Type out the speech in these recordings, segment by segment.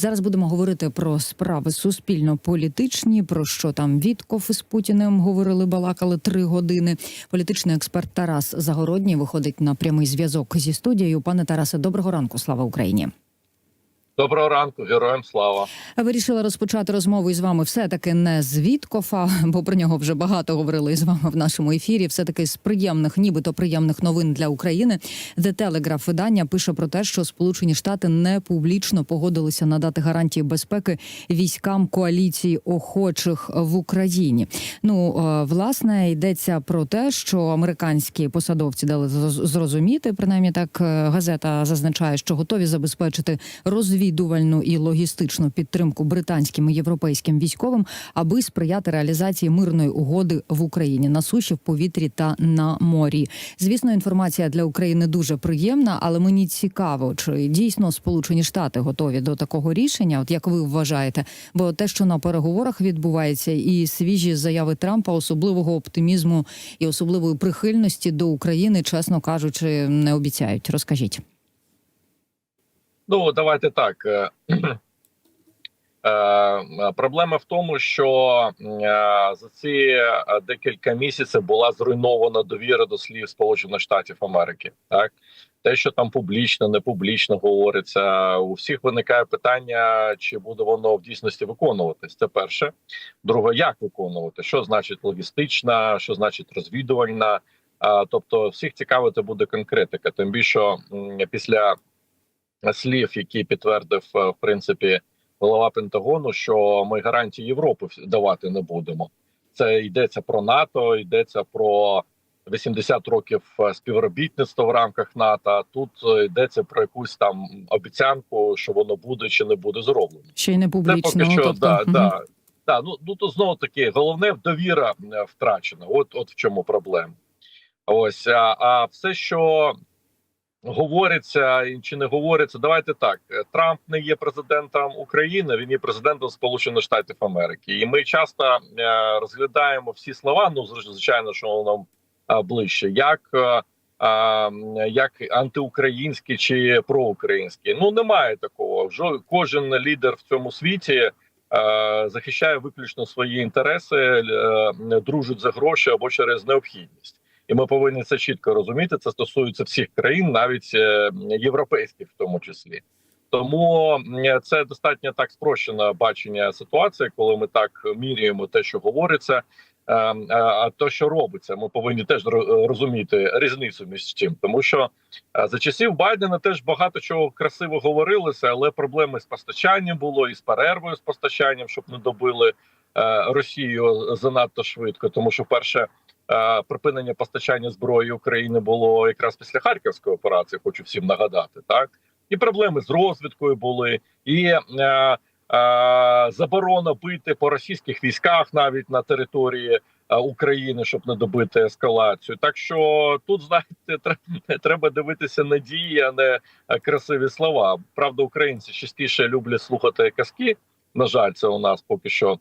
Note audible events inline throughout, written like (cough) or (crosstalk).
Зараз будемо говорити про справи суспільно-політичні. Про що там Вітков із Путіним говорили, балакали три години. Політичний експерт Тарас Загородній виходить на прямий зв'язок зі студією. Пане Тарасе, доброго ранку. Слава Україні. Доброго ранку, героям слава. Вирішила розпочати розмову із вами все таки не з Віткофа, (laughs) бо про нього вже багато говорили з вами в нашому ефірі. Все таки з приємних, нібито приємних новин для України. The Telegraph видання пише про те, що Сполучені Штати не публічно погодилися надати гарантії безпеки військам коаліції охочих в Україні. Ну е, власне йдеться про те, що американські посадовці дали зроз- зрозуміти, принаймні так е, газета зазначає, що готові забезпечити розвідувальну і логістичну підтримку британським і європейським військовим, аби сприяти реалізації мирної угоди в Україні на суші, в повітрі та на морі. Звісно, інформація для України дуже приємна, але мені цікаво, чи дійсно Сполучені Штати готові до такого рішення, от як ви вважаєте? Бо те, що на переговорах відбувається, і свіжі заяви Трампа, особливого оптимізму і особливої прихильності до України, чесно кажучи, не обіцяють. Розкажіть. Ну давайте так. е, (clears throat) е, Проблема в тому, що е, за ці декілька місяців була зруйнована довіра до слів Сполучених Штатів Америки. Так те, що там публічно, не публічно говориться, у всіх виникає питання, чи буде воно в дійсності виконуватись. Це перше. Друге, як виконувати, що значить логістична, що значить розвідувальна. Тобто, всіх цікавити буде конкретика. Тим більше після слів, які підтвердив е, в принципі голова Пентагону, що ми гарантії Європи давати не будемо. Це йдеться про НАТО, йдеться про 80 років е, співробітництва в рамках НАТО. Тут е, йдеться про якусь там обіцянку, що воно буде чи не буде зроблено. Ще й не Це поки що тобто, да, мгм. да, да. Ну ну то знову таки головне довіра втрачена. От от в чому проблема. Ось а, а все, що говориться чи не говориться, давайте так. е, Трамп не є президентом України, він є президентом Сполучених Штатів Америки, і ми часто е, розглядаємо всі слова. Ну звичайно, що воно нам е, ближче, як. як антиукраїнські чи проукраїнські. Ну немає такого. Жо- Кожен лідер в цьому світі захищає виключно свої інтереси, дружить за гроші або через необхідність. І ми повинні це чітко розуміти. Це стосується всіх країн, навіть е, європейських, в тому числі. Тому це достатньо так спрощене бачення ситуації, коли ми так міряємо те, що говориться. Е, е, А то, що робиться, ми повинні теж розуміти різницю між чим, тому що е, за часів Байдена теж багато чого красиво говорилося, але проблеми з постачанням було і з перервою з постачанням, щоб не добили е, Росію занадто швидко. Тому що перше е, припинення постачання зброї України було якраз після харківської операції. Хочу всім нагадати, так і проблеми з розвідкою були і. Е, е, Заборона бити по російських військах навіть на території е, України, щоб не добити ескалацію. Так що тут знаєте, тре- треба дивитися на дії, а не е, красиві слова. Правда, українці частіше люблять слухати казки. На жаль, це у нас поки що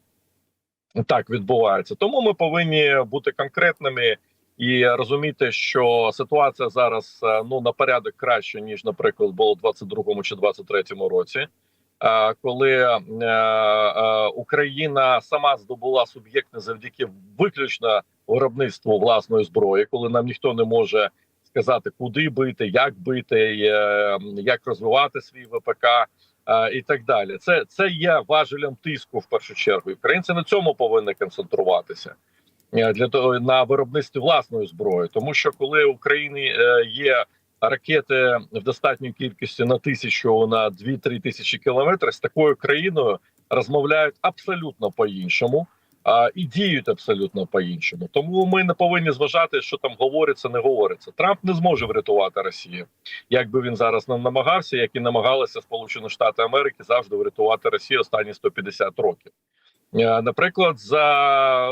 так відбувається. Тому ми повинні бути конкретними і розуміти, що ситуація зараз е, ну на порядок краще ніж, наприклад, було в 22-му чи 23-му році. Е, Коли е, Україна сама здобула суб'єктне завдяки виключно виробництву власної зброї, коли нам ніхто не може сказати, куди бити, як бити, як розвивати свій ВПК і так далі. Це це є важелем тиску в першу чергу. Українці на цьому повинні концентруватися е, для того на виробництві власної зброї, тому що коли в Україні е, є ракети в достатній кількості на тисячу на 2-3 тисячі кілометрів, з такою країною розмовляють абсолютно по-іншому. А, і діють абсолютно по-іншому, тому ми не повинні зважати, що там говориться, не говориться. Трамп не зможе врятувати Росію, як би він зараз не намагався, як і намагалися Сполучені Штати Америки завжди врятувати Росію останні 150 років. Е, Наприклад, за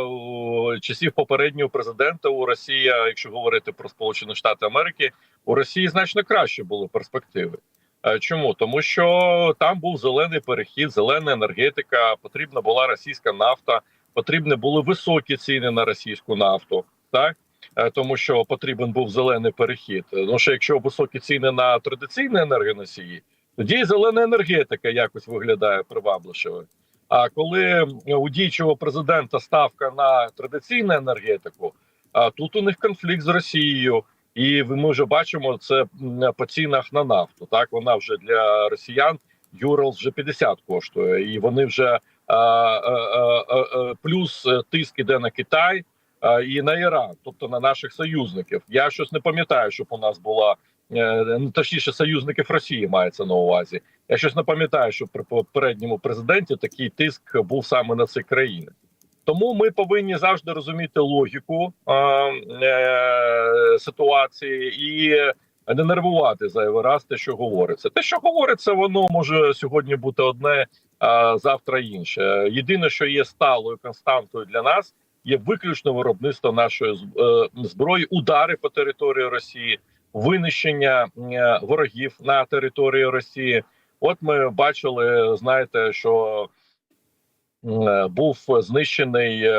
часів попереднього президента у Росії, якщо говорити про Сполучені Штати Америки, у Росії значно краще були перспективи. Е, Чому тому, що там був зелений перехід, зелена енергетика, потрібна була російська нафта, потрібні були високі ціни на російську нафту, так Е, тому що потрібен був зелений перехід. Тому що якщо високі ціни на традиційні енергоносії, Тоді зелена енергетика якось виглядає привабливішою. А коли у діючого президента ставка на традиційну енергетику, а тут у них конфлікт з Росією, і ми вже бачимо це по цінах на нафту. Так вона вже для росіян Юрал вже 50 коштує, і вони вже плюс е, тиск іде на Китай і на Іран, тобто на наших союзників. Я щось не пам'ятаю, щоб у нас була е, ну точніше союзників Росії мається на увазі. Я щось не пам'ятаю, що при попередньому президенті такий тиск був саме на ці країни. Тому ми повинні завжди розуміти логіку е, е, ситуації і не нервувати зайвий раз те, що говориться. Те, що говориться, воно може сьогодні бути одне, завтра інше. Єдине, що є сталою константою для нас, є виключно виробництво нашої е, зброї, удари по території Росії, винищення е, ворогів на території Росії. От ми бачили, знаєте, що е, був знищений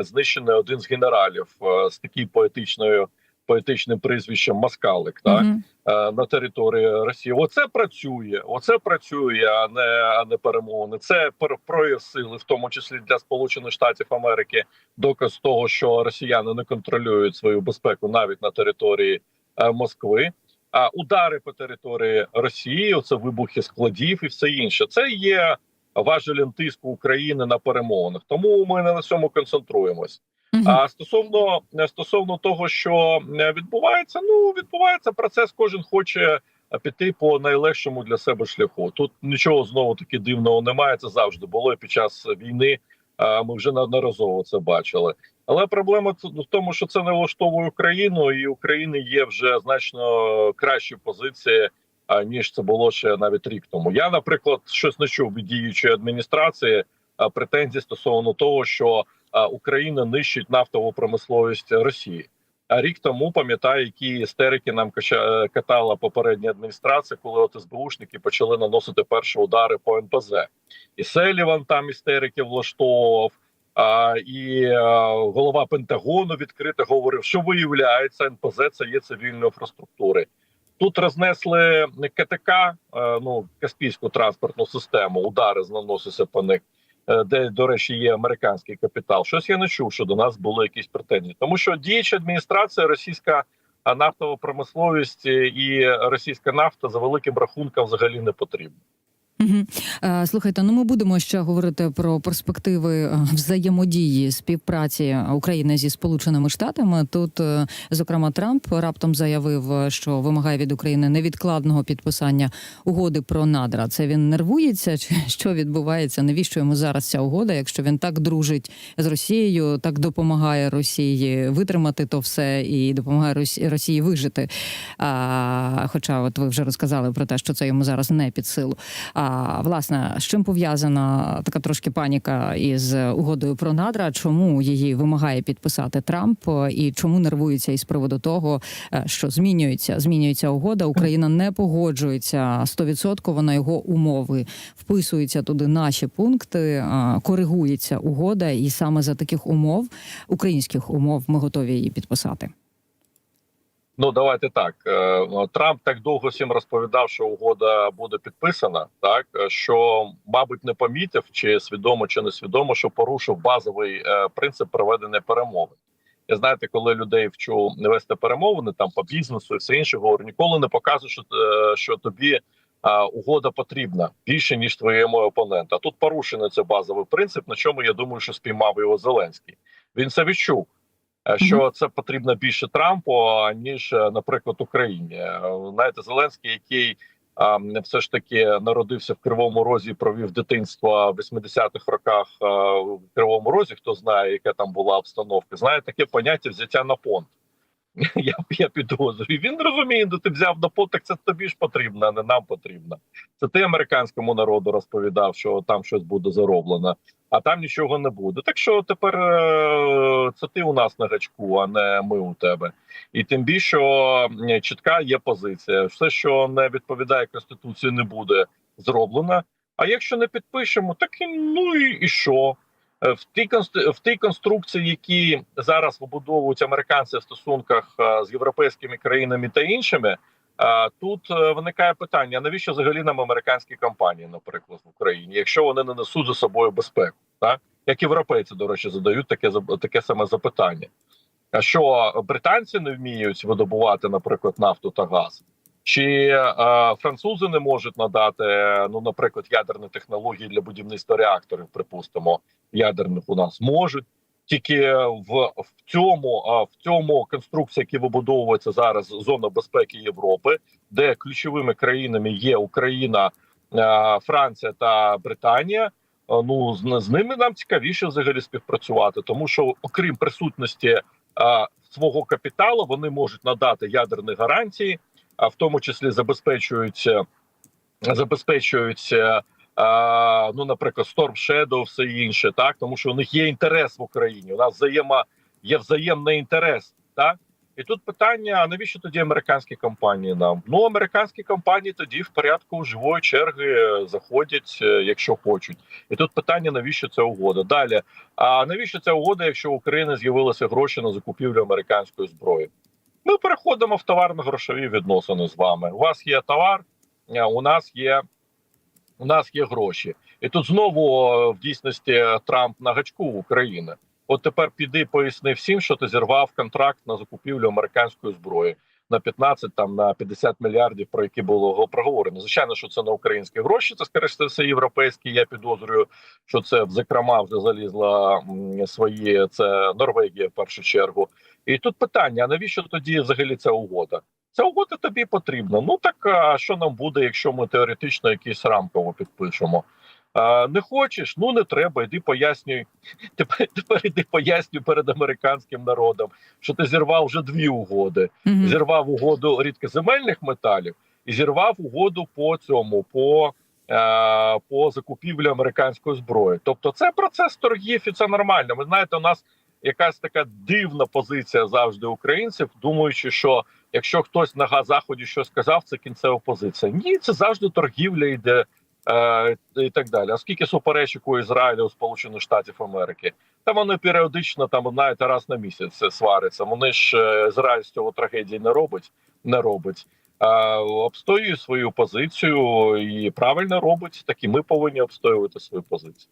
знищений один з генералів з таким поетичною поетичним прізвищем Маскалик. Так Мгм. е, на території Росії. Оце працює, оце працює, а не а не перемовини. Це прояв сили, в тому числі для Сполучених Штатів Америки. Доказ того, що росіяни не контролюють свою безпеку навіть на території е, Москви. А удари по території Росії, оце вибухи складів і все інше. Це є важелем тиску України на перемовинах. Тому ми не на цьому концентруємось. А стосовно стосовно того, що е, відбувається, ну відбувається процес. Кожен хоче е, піти по найлегшому для себе шляху. Тут нічого знову таки дивного немає. Це завжди було і під час війни. е, Ми вже неодноразово це бачили. Але проблема в тому, що це не влаштовує Україну, і України є вже значно кращі позиції. Ніж це було ще навіть рік тому. Я, наприклад, щось не чув від діючої адміністрації претензій стосовно того, що Україна нищить нафтову промисловість Росії. А рік тому пам'ятаю, які істерики нам е, катала попередня адміністрація, коли от СБУшники почали наносити перші удари по НПЗ. І Селіван там істерики влаштовував. А, і а, голова Пентагону відкрито говорив, що виявляється, НПЗ це є цивільної інфраструктури. Тут рознесли КТК, е, ну Каспійську транспортну систему, удари наносяться по них е, де, до речі, є американський капітал. Щось я не чув, що до нас були якісь претензії, тому що діюча адміністрація, російська нафтова промисловість е, і російська нафта за великим рахунком взагалі не потрібна. Е, Слухайте, ну ми будемо ще говорити про перспективи е, взаємодії співпраці України зі Сполученими Штатами. Тут, е, зокрема, Трамп раптом заявив, що вимагає від України невідкладного підписання угоди про надра. Це він нервується? Чи (laughs) що відбувається? Навіщо йому зараз ця угода? Якщо він так дружить з Росією, так допомагає Росії витримати то все і допомагає Росі- Росії вижити. А, хоча, от ви вже розказали про те, що це йому зараз не під силу. А власне, з чим пов'язана така трошки паніка із угодою про надра? Чому її вимагає підписати Трамп? І чому нервується із приводу того, е, що змінюється, змінюється угода? Україна не погоджується 100% на його умови, вписуються туди наші пункти, коригується угода, і саме за таких умов, українських умов, ми готові її підписати. Ну давайте так. Е, Трамп так довго всім розповідав, що угода буде підписана, так що, мабуть, не помітив, чи свідомо, чи не свідомо, що порушив базовий е, принцип проведення перемовин. Я знаєте, коли людей вчу не вести перемовини там по бізнесу і все інше, говорю, ніколи не показуй, що, е, що тобі угода потрібна більше ніж твоєму опоненту. А тут порушений цей базовий принцип, на чому я думаю, що спіймав його Зеленський. Він це відчув. Е, Що це потрібно більше Трампу ніж, е, наприклад, Україні. Е, Знаєте, Зеленський, який все ж таки народився в Кривому Розі, провів дитинство в 80-х роках в Кривому Розі. Хто знає, яка там була обстановка, знає таке поняття взяття на понт. (laughs) Я я підозрюю. Він розуміє, де ти взяв на понт, так це тобі ж потрібно, а не нам потрібно. Це ти американському народу розповідав, що там щось буде зароблено, а там нічого не буде. Так що тепер е, це ти у нас на гачку, а не ми у тебе. І тим більше чітка є позиція. Все, що не відповідає конституції, не буде зроблено. А якщо не підпишемо, так і ну і, і що? Е, В тій в тій конструкції, які зараз вибудовують американці в стосунках е, з європейськими країнами та іншими, Тут е, виникає питання: навіщо взагалі нам американські компанії, наприклад, в Україні, якщо вони не несуть за собою безпеку, так як європейці, до речі, задають таке таке саме запитання. А що британці не вміють видобувати, наприклад, нафту та газ? Чи е, французи не можуть надати, ну, наприклад, ядерні технології для будівництва реакторів, припустимо, ядерних у нас можуть. Тільки в, в цьому в цьому конструкції, які вибудовуються зараз, зона безпеки Європи, де ключовими країнами є Україна, е, Франція та Британія. е, Ну з, з ними нам цікавіше взагалі співпрацювати, тому що окрім присутності е, свого капіталу, вони можуть надати ядерні гарантії, а в тому числі забезпечують е, забезпечують. е, а, ну, наприклад, Storm Shadow, все інше, так тому що у них є інтерес в Україні. У нас взаємо є взаємний інтерес, так і тут питання: а навіщо тоді американські компанії нам? Ну, американські компанії тоді в порядку живої черги заходять, е, якщо хочуть. І тут питання: навіщо ця угода? Далі, а навіщо ця угода, якщо у України з'явилися гроші на закупівлю американської зброї? Ми переходимо в товарно-грошові відносини з вами. У вас є товар, е, у нас є у нас є гроші, і тут знову е, в дійсності е, Трамп на гачку України. От тепер піди поясни всім, що ти зірвав контракт на закупівлю американської зброї на 15, там на 50 мільярдів, про які було проговорено. Звичайно, що це не українські гроші, це скоріше за все європейські. Я підозрюю, що це зокрема вже залізла свої це Норвегія в першу чергу. І тут питання: а навіщо тоді взагалі ця угода? Ця угода тобі потрібна. Ну так а що нам буде, якщо ми теоретично якісь рамково підпишемо? А, не хочеш? Ну не треба. Йди пояснюй. (laughs) Тепер тепер іди пояснюй перед американським народом, що ти зірвав вже дві угоди. Мгм. Зірвав угоду рідкоземельних металів і зірвав угоду по цьому, по, е, по закупівлі американської зброї. Тобто, це процес торгів, і це нормально. Ви знаєте, у нас якась така дивна позиція завжди українців, думаючи, що якщо хтось на заході щось сказав, це кінцева позиція. Ні, це завжди торгівля йде. Е, і так далі. А скільки суперечок у Ізраїля у Сполучених Штатів Америки? Та вони періодично там знаєте, раз на місяць сваряться. Вони ж е, Ізраїль з цього трагедії не робить, не робить. А обстоює свою позицію і правильно робить. Так і ми повинні обстоювати свою позицію.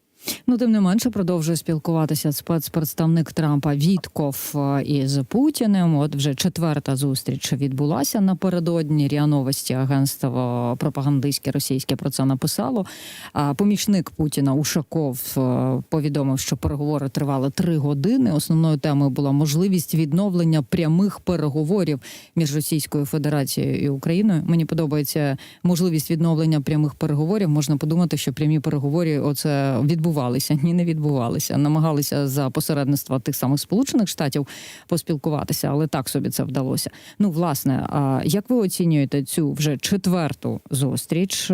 Ну, тим не менше, продовжує спілкуватися спецпредставник Трампа Вітков е, із Путіним. От вже четверта зустріч відбулася напередодні. Ріа Новості агентство пропагандистське російське про це написало. А помічник Путіна Ушаков е, повідомив, що переговори тривали три години. Основною темою була можливість відновлення прямих переговорів між Російською Федерацією і Україною. Мені подобається можливість відновлення прямих переговорів. Можна подумати, що прямі переговори оце відбувалися. Ні, не відбувалися. Намагалися за посередництва тих самих сполучених штатів поспілкуватися, але так собі це вдалося. Ну, власне, а як ви оцінюєте цю вже четверту зустріч?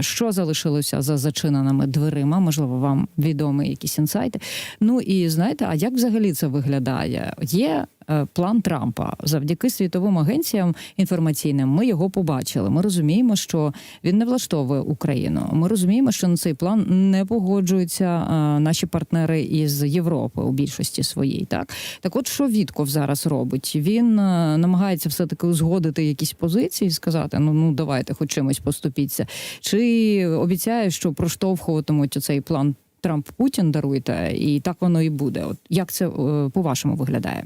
Що залишилося за зачиненими дверима? Можливо, вам відомі якісь інсайти? Ну і знаєте, а як взагалі це виглядає? Є план Трампа завдяки світовим агенціям інформаційним. Ми його побачили. Ми розуміємо, що він не влаштовує Україну. Ми розуміємо, що на цей план не погоджуються е, наші партнери із Європи у більшості своїй. Так так, от що Вітков зараз робить? Він е, намагається все таки узгодити якісь позиції, сказати: ну ну давайте хоч чимось поступіться, чи обіцяє, що проштовхуватимуть цей план. Трамп Путін даруйте, і так воно і буде. От як це е, по-вашому виглядає?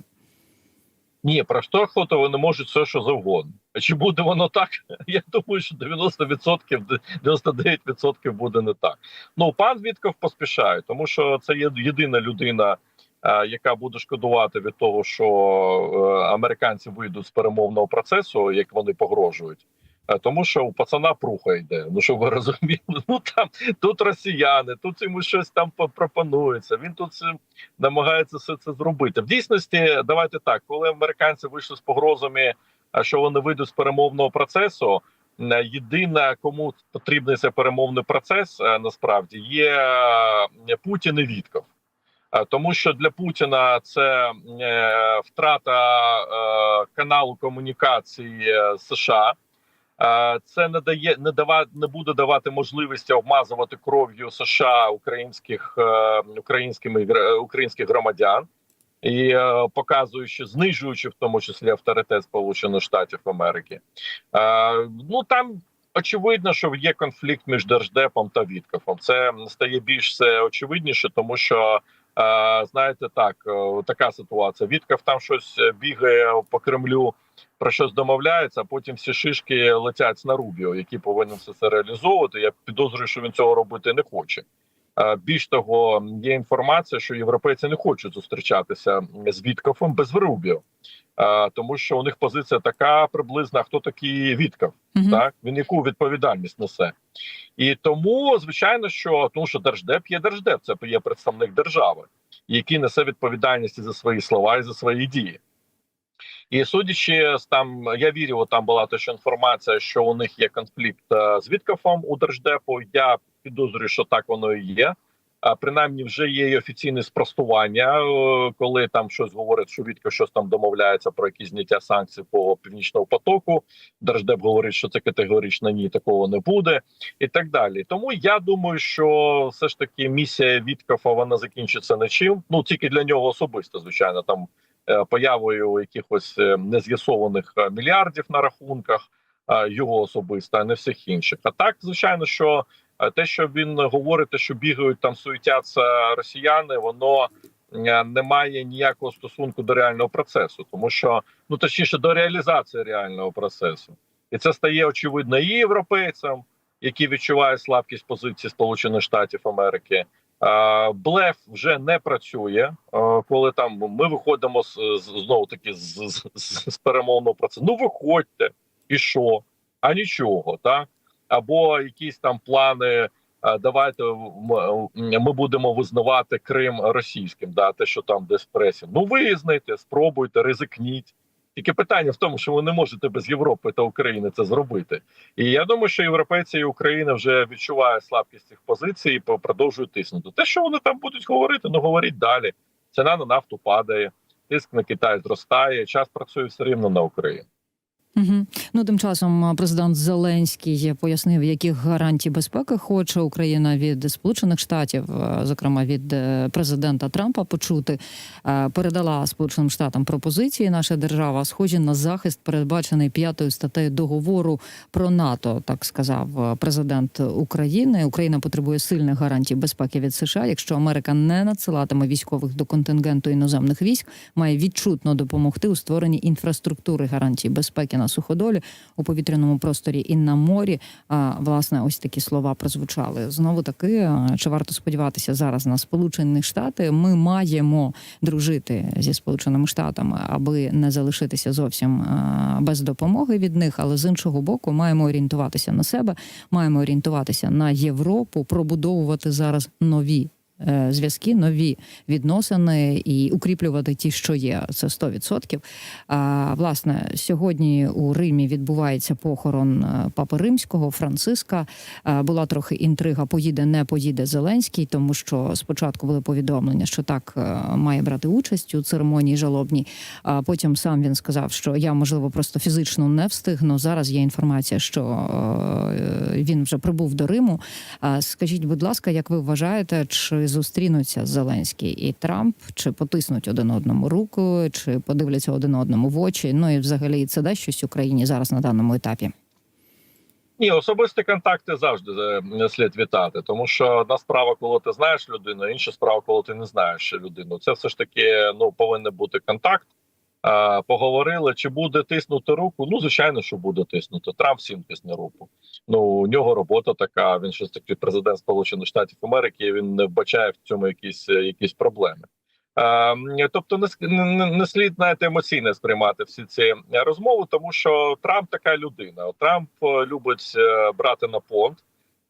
Ні, проштовхувати вони можуть все, що завгодно. А чи буде воно так? (laughs) Я думаю, що 90%, 99% буде не так. Ну пан Вітков поспішає, тому що це є єдина людина, е, яка буде шкодувати від того, що е, американці вийдуть з перемовного процесу, як вони погрожують. Е, Тому що у пацана пруха йде. Ну щоб ви розуміли, (laughs) ну там тут росіяни, тут йому щось там по- пропонується. Він тут намагається все це зробити. В дійсності, давайте так, коли американці вийшли з погрозами, що вони вийдуть з перемовного процесу. е, Єдине, кому потрібний цей перемовний процес, е, насправді є е, Путін і Вітков. Е, Тому що для Путіна це е, втрата е, каналу комунікації е, США. Е, Це не дає не дава, не буде давати можливості обмазувати кров'ю США українських е, українськими українських громадян. і е, показуючи, знижуючи в тому числі авторитет Сполучених Штатів Америки. Ну там очевидно, що є конфлікт між держдепом та Віткофом. Це стає більш все очевидніше, тому що. Е, Знаєте, так е, така ситуація. Вітков там щось е, бігає по Кремлю, про щось домовляється, а потім всі шишки летять на Рубіо, які повинен все це реалізовувати. Я підозрюю, що він цього робити не хоче. Е, Більш того, є інформація, що європейці не хочуть зустрічатися з Віткофом без Рубіо, Е, тому що у них позиція така приблизна: хто такий Вітков, Мгм. так він яку відповідальність несе. І тому, звичайно, що тому що держдеп є держдеп, це є представник держави, який несе відповідальність і за свої слова і за свої дії. І судячи з там, я вірю, там була теж інформація, що у них є конфлікт е, з Віткофом у держдепу. Я підозрюю, що так воно і є. А принаймні вже є і офіційне спростування, е, коли там щось говорять, що Вітков щось там домовляється про якісь зняття санкцій по північному потоку. Держдеп говорить, що це категорично ні, такого не буде, і так далі. Тому я думаю, що все ж таки місія Віткофа вона закінчиться нічим. Ну тільки для нього особисто, звичайно, там появою якихось е, нез'ясованих е, мільярдів на рахунках е, його особисто, а не всіх інших. А так, звичайно, що е, те, що він говорить, що бігають там, суетяться росіяни, воно е, не має ніякого стосунку до реального процесу, тому що ну точніше до реалізації реального процесу, і це стає очевидно і європейцям, які відчувають слабкість позиції Сполучених Штатів Америки. Блеф вже не працює, коли там ми виходимо з, знову таки з, з, з, перемовного процесу. Ну виходьте, і що? А нічого, так або якісь там плани. Давайте ми будемо визнавати Крим російським, да, те, що там десь пресі. Ну визнайте, спробуйте, ризикніть. Тільки питання в тому, що ви не можете без Європи та України це зробити. І я думаю, що європейці і Україна вже відчувають слабкість цих позицій і продовжують тиснути. Те, що вони там будуть говорити, ну говоріть далі. Ціна на нафту падає, тиск на Китай зростає. Час працює все рівно на Україну. Угу. Ну тим часом президент Зеленський пояснив, яких гарантій безпеки хоче Україна від Сполучених Штатів, зокрема від е, президента Трампа, почути. Передала Сполученим Штатам пропозиції. Наша держава схожі на захист, передбачений п'ятою статтею договору про НАТО, так сказав президент України. Україна потребує сильних гарантій безпеки від США. Якщо Америка не надсилатиме військових до контингенту іноземних військ, має відчутно допомогти у створенні інфраструктури гарантій безпеки на суходолі у повітряному просторі і на морі. Власне, ось такі слова прозвучали. Знову таки, чи варто сподіватися зараз на Сполучені Штати? Ми маємо дружити зі Сполученими Штатами, аби не залишитися зовсім без допомоги від них. Але з іншого боку, маємо орієнтуватися на себе, маємо орієнтуватися на Європу, пробудовувати зараз нові зв'язки, нові відносини і укріплювати ті, що є. Це 100%. А, власне, сьогодні у Римі відбувається похорон е, папи римського Франциска. Е, Була трохи інтрига: поїде, не поїде Зеленський, тому що спочатку були повідомлення, що так е, має брати участь у церемонії жалобній. А потім сам він сказав, що я можливо просто фізично не встигну. Зараз є інформація, що е, він вже прибув до Риму. Скажіть, будь ласка, як ви вважаєте, чи зустрінуться Зеленський і Трамп, чи потиснуть один одному руку, чи подивляться один одному в очі? Ну і взагалі це дасть щось Україні зараз на даному етапі? Ні, особисті контакти завжди е, слід вітати, тому що одна справа, коли ти знаєш людину, інша справа, коли ти не знаєш людину. Це все ж таки ну повинен бути контакт. А, поговорили, чи буде тиснути руку? Ну, звичайно, що буде тиснути. Трамп всім тисне руку. Ну у нього робота така. Він щось таки президент Сполучених Штатів Америки. і Він не вбачає в цьому якісь е, якісь проблеми. Е, тобто, не, не, не слід знаєте, емоційно сприймати всі ці розмови, тому що Трамп така людина. Трамп е, любить е, брати на понт,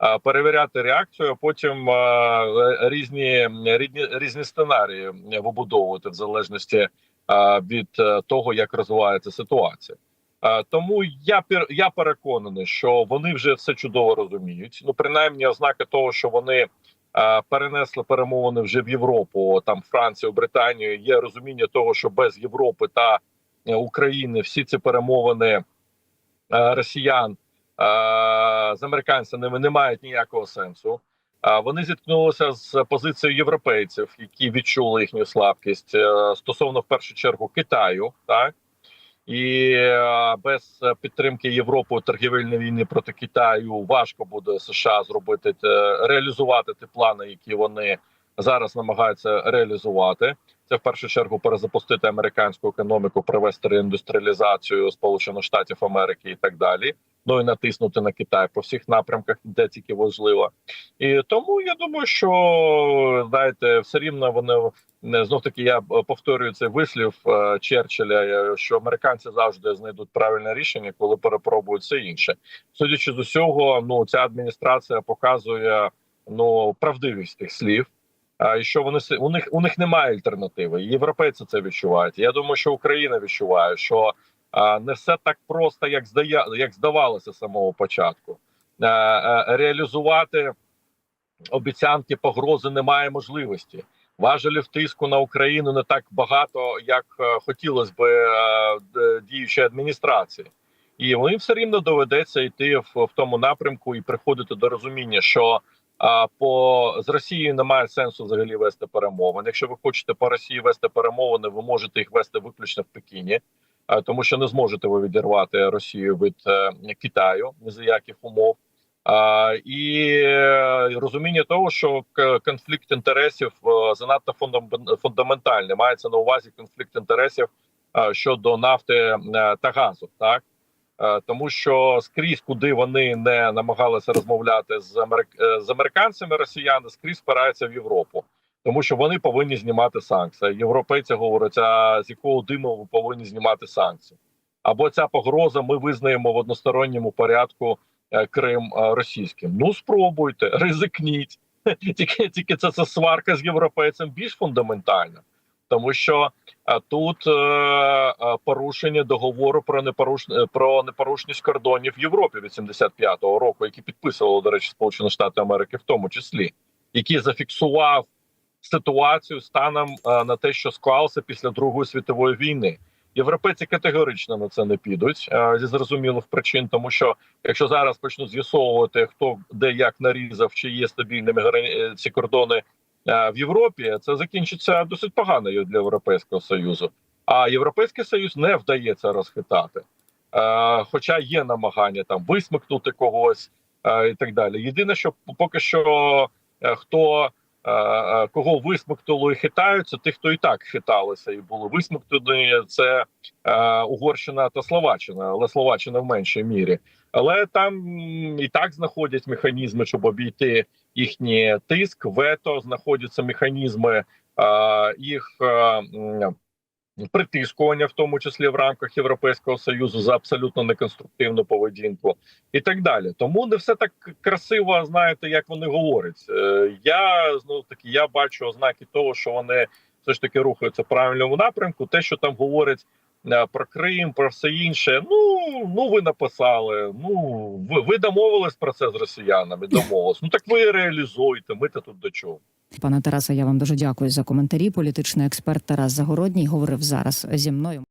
е, перевіряти реакцію, а потім е, різні, різні різні сценарії вибудовувати в залежності е, від е, того, як розвивається ситуація. Е, Тому я я переконаний, що вони вже все чудово розуміють. Ну, принаймні, ознаки того, що вони е, перенесли перемовини вже в Європу, там Францію, Британію. Є розуміння того, що без Європи та е, України всі ці перемовини е, росіян е, з американцями не мають ніякого сенсу. Вони зіткнулися з позицією європейців, які відчули їхню слабкість е, стосовно в першу чергу Китаю, так і е, без підтримки Європи у торгівельній війни проти Китаю важко буде США зробити реалізувати ті плани, які вони зараз намагаються реалізувати. Це в першу чергу перезапустити американську економіку, привести реіндустріалізацію Сполучених Штатів Америки і так далі. Ну і натиснути на Китай по всіх напрямках, де тільки важливо. І тому я думаю, що знаєте, все рівно вони не знов таки. Я е, повторюю цей вислів е, Черчилля, е, що американці завжди знайдуть правильне рішення, коли перепробують все інше. Судячи з усього, ну ця адміністрація показує ну правдивість тих слів. І що вони у них у них немає альтернативи. Європейці це відчувають. Я думаю, що Україна відчуває, що не все так просто, як здає, як здавалося з самого початку. Реалізувати обіцянки погрози немає можливості. Важелів тиску на Україну не так багато, як е, хотілося би е, діючій адміністрації, і їм все рівно доведеться йти в, в тому напрямку і приходити до розуміння, що а, по з Росією немає сенсу взагалі вести перемовини. Якщо ви хочете по Росії вести перемовини, ви можете їх вести виключно в Пекіні, а, тому що не зможете ви відірвати Росію від е, Китаю ні за яких умов. А, і е, розуміння того, що конфлікт інтересів е, занадто фундам- фундаментальний. Мається на увазі конфлікт інтересів е, щодо нафти е, та газу, так Е, тому що скрізь, куди вони не намагалися розмовляти з америк... е, з американцями, росіяни скрізь спираються в Європу, тому що вони повинні знімати санкції. Європейці говорять, а з якого диму ви повинні знімати санкції? Або ця погроза ми визнаємо в односторонньому порядку е, Крим е, російським. Ну спробуйте, (laughs) ризикніть. Тільки тільки це, це сварка з європейцем більш фундаментальна, тому що а тут е, е, порушення договору про непоруш... е, про непорушність кордонів в Європі від 75-го року, який підписувало, до речі, Сполучені Штати Америки, в тому числі, який зафіксував ситуацію станом е, на те, що склалося після Другої світової війни. Європейці категорично на це не підуть е, зі зрозумілих причин, тому що якщо зараз почнуть з'ясовувати, хто де як нарізав, чи є стабільними е, ці кордони е, в Європі, це закінчиться досить погано для Європейського союзу. А Європейський Союз не вдається розхитати. Е, хоча є намагання там висмикнути когось е, і так далі. Єдине, що поки що е, хто е, е, кого висмикнуло і хитаються, тих, хто і так хиталися і були висмикнені, це е, Угорщина та Словаччина, але Словаччина в меншій мірі. Але там і так знаходять механізми, щоб обійти їхній тиск, вето знаходяться механізми їх. е, Притискування, в тому числі в рамках Європейського союзу, за абсолютно неконструктивну поведінку, і так далі. Тому не все так красиво, знаєте, як вони говорять. Е, Я знову таки я бачу ознаки того, що вони все ж таки рухаються в правильному напрямку. Те, що там говорять про Крим, про все інше. Ну ну ви написали. Ну ви, ви домовились про це з росіянами. Домовились. Ну так ви реалізуйте. Ми то тут до чого. Пане Тарасе, я вам дуже дякую за коментарі. Політичний експерт Тарас Загородній говорив зараз зі мною.